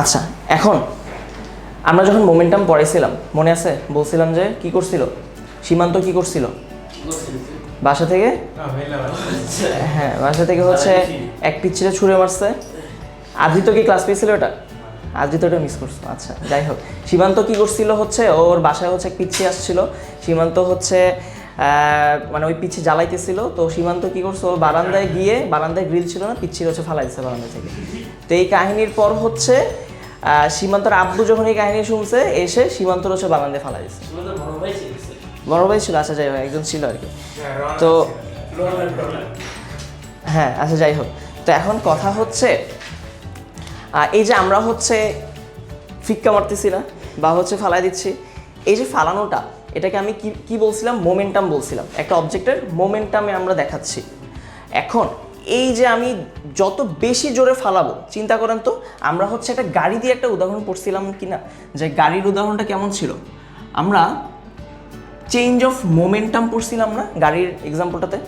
আচ্ছা এখন আমরা যখন মোমেন্টাম পড়াইছিলাম, মনে আছে? বলছিলাম যে কি করছিল? সীমান্ত কি করছিল? বাসা থেকে? হ্যাঁ বাসা থেকে হচ্ছে এক পিচ্ছিটা ছুঁড়ে মারছে। আদিত্য কি ক্লাস পেয়েছিল এটা? আদিত্য ওটা মিস করছ আচ্ছা যাই হোক। সীমান্ত কি করছিল হচ্ছে? ওর বাসায় হচ্ছে এক পিচ্ছি আসছিল। সীমান্ত হচ্ছে মানে ওই পিচ্ছি জ্বালাইতেছিল। তো সীমান্ত কি করছে? ও বারান্দায় গিয়ে বারান্দায় গ্রিল ছিল না পিচ্ছির হচ্ছে ফালাই দিচ্ছে বারান্দা থেকে। তো এই কাহিনীর পর হচ্ছে সীমান্তর আব্বু যখন এই কাহিনী শুনছে এসে সীমান্তর হচ্ছে বারান্দায় ফালাই দিচ্ছে বড় ভাই ছিল আচ্ছা যাই হোক একজন ছিল আর কি। তো হ্যাঁ আচ্ছা যাই হোক। তো এখন কথা হচ্ছে এই যে আমরা হচ্ছে ফিক্কা মারতেছি না বা হচ্ছে ফালাই দিচ্ছি এই যে ফালানোটা এটাকে আমি কি কি বলছিলাম? মোমেন্টাম বলছিলাম। একটা অবজেক্টের মোমেন্টামে আমরা দেখাচ্ছি। এখন, এই যে আমি যত বেশি জোরে ফালাবো, চিন্তা করেন তো, আমরা হচ্ছে একটা গাড়ি দিয়ে একটা উদাহরণ পড়ছিলাম কি না যে গাড়ির উদাহরণটা কেমন ছিল? আমরা চেঞ্জ অফ মোমেন্টাম পড়ছিলাম না গাড়ির এক্সাম্পলটাতে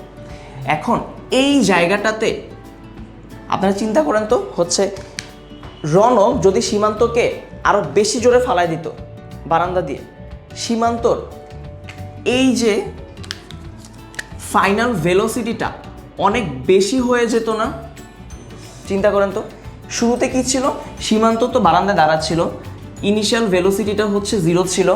এখন, এই জায়গাটাতে আপনারা চিন্তা করেন তো, হচ্ছে রনক যদি সীমান্তকে আরও বেশি জোরে ফালাই দিত, বারান্দা দিয়ে সীমান্তর। এই যে ফাইনাল ভেলোসিটিটা অনেক বেশি হয়ে যেত না। চিন্তা করেন তো, শুরুতে কি ছিল? সীমান্ত তো বারান্দায় দাঁড়াচ্ছিল। ইনিশিয়াল ভেলোসিটিটা হচ্ছে জিরো ছিল।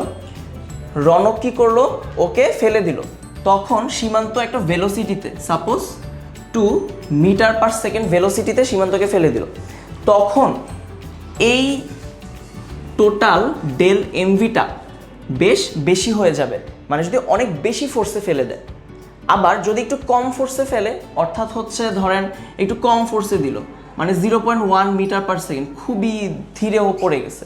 রনক কি করল? ওকে ফেলে দিল। তখন সীমান্ত একটা ভেলোসিটিতে suppose two metre per second ভেলোসিটিতে সীমান্তকে ফেলে দিল। তখন এই টোটাল ডেল এমভিটা বেশ বেশি হয়ে যাবে। মানে যদি অনেক বেশি ফোর্সে ফেলে দেয়। আবার যদি একটু কম ফোর্সে ফেলে, অর্থাৎ হচ্ছে ধরেন একটু কম ফোর্সে দিল মানে zero point one metre per second খুবই ধীরে ও পড়ে গেছে।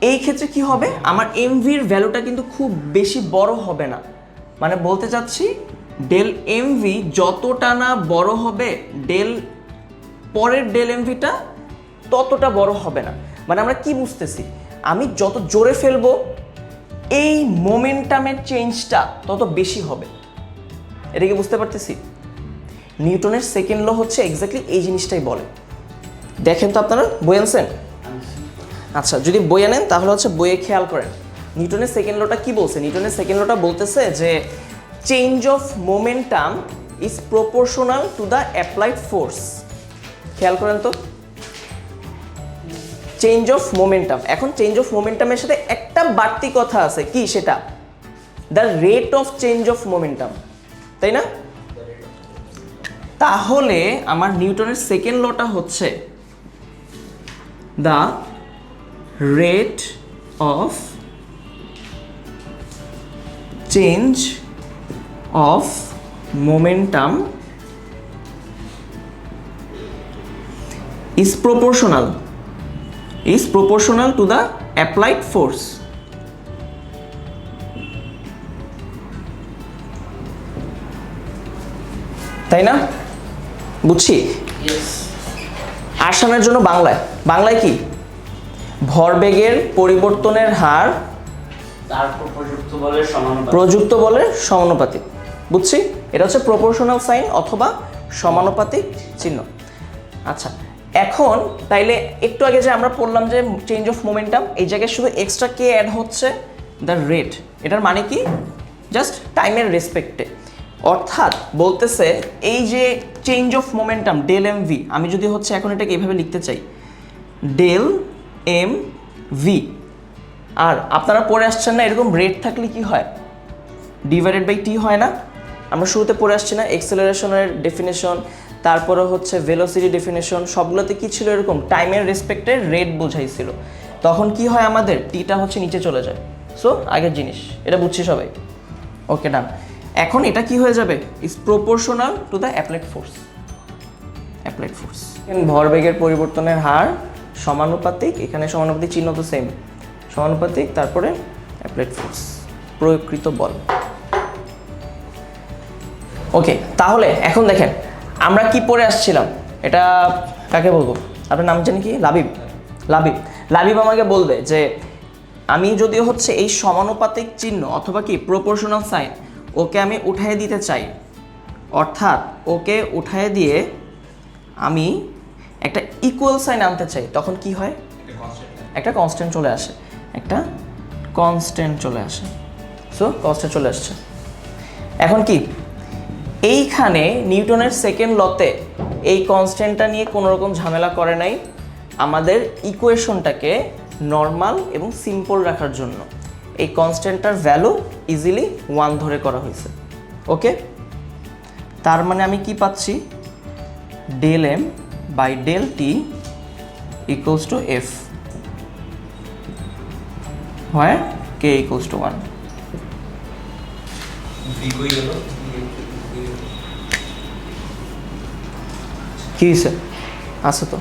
এই ক্ষেত্রে কি হবে? আমার এমভির ভ্যালুটা কিন্তু খুব বেশি বড় হবে না। মানে বলতে চাচ্ছি ডেল এমভি যতটা না বড় হবে ডেল পরের ডেল এমভিটা ততটা বড় হবে না। মানে আমরা কি বুঝতেছি? আমি যত জোরে ফেলব এই মোমেন্টামের চেঞ্জটা তত বেশি হবে। এটা কি বুঝতে পারতেছি? নিউটনের সেকেন্ড ল হচ্ছে এক্স্যাক্টলি এই জিনিসটাই বলে। দেখেন তো আপনারা, বই আনছেন? আচ্ছা যদি বই আনেন, তাহলে হচ্ছে বইয়ে খেয়াল করেন। নিউটনের সেকেন্ড লটা কি বলছে? নিউটনের সেকেন্ড লটা বলতেছে যে change of momentum is proportional to the applied force খেয়াল করেন তো? চেঞ্জ অফ মোমেন্টাম এখন চেঞ্জ অফ মোমেন্টামের সাথে একটা বাড়তি কথা আছে। কি সেটা? The rate of change of momentum তাই না? তাহলে আমার নিউটনের সেকেন্ড লটা হচ্ছে the rate of change of momentum is proportional is proportional to the applied force. তাই না? বুঝছি? আসামের জন্য বাংলায়। বাংলায় কি? ভরবেগের পরিবর্তনের হার প্রযুক্ত বলে সমানুপাতিক। বুঝছি? এটা হচ্ছে প্রপোর্শনাল সাইন অথবা সমানুপাতিক চিহ্ন। আচ্ছা এখন তাইলে একটু আগে যে আমরা পড়লাম যে চেঞ্জ অফ মোমেন্টাম এই জায়গায় শুধু এক্সট্রা কে অ্যাড হচ্ছে দ্য রেট এটার মানে কি? জাস্ট টাইমের রেসপেক্টে অর্থাৎ বলতেছে এই যে change of momentum del M V আমি যদি হচ্ছে এখন এটাকে এইভাবে লিখতে চাই ডেল এম ভি আর আপনারা পড়ে আসছেন না, এরকম রেট থাকলে কি হয়? ডিভাইডেড বাই টি হয় না। আমরা শুরুতে পড়ে আসছি না এক্সেলারেশনের ডেফিনেশন তারপরে হচ্ছে ভেলোসিটি ডেফিনেশন সবগুলোতে কি ছিল এরকম? টাইমের রেসপেক্টে রেট বোঝাইছিল। তখন কি হয় আমাদের? টিটা হচ্ছে নিচে চলে যায়। সো আগের জিনিস। এটা বুঝছি সবাই। ওকে ডান এখন এটা কি হয়ে যাবে? Is proportional to the applied force applied force ভরবেগের পরিবর্তনের হার সমানুপাতিক, এখানে সমানুপাতিক চিহ্ন তো সেম সমানুপাতিক, তারপরে অ্যাপ্লাইড ফোর্স প্রয়োগকৃত বল। ওকে তাহলে এখন দেখেন আমরা কি পরে আসছিলাম? এটা কাকে বলব? আপনার নাম জানি কি? লাবিব। লাবিব। লাবিব আমাকে বলবে যে আমি যদি হচ্ছে এই সমানুপাতিক চিহ্ন অথবা কি প্রপোর্শনাল সাইন ওকে আমি উঠায় দিতে চাই অর্থাৎ ওকে উঠাই দিয়ে আমি একটা ইকুয়াল সাইন আনতে চাই তখন কি হয়? একটা কনস্ট্যান্ট চলে আসে। একটা কনস্ট্যান্ট চলে আসে। সো কনস্ট্যান্ট চলে আসছে। এখন কি? এইখানে নিউটনের সেকেন্ড লতে এই কনস্ট্যান্টটা নিয়ে কোনো রকম ঝামেলা করে নাই। আমাদের ইকুয়েশনটাকে নর্মাল এবং সিম্পল রাখার জন্য। এই কনস্ট্যান্টটার ভ্যালু ইজিলি ওয়ান ধরে করা হয়েছে। ওকে তার মানে আমি কি পাচ্ছি? Del M by del T equals to F হয়? কে ইকুয়ালস টু ওয়ান কি হয়েছে আছে তো।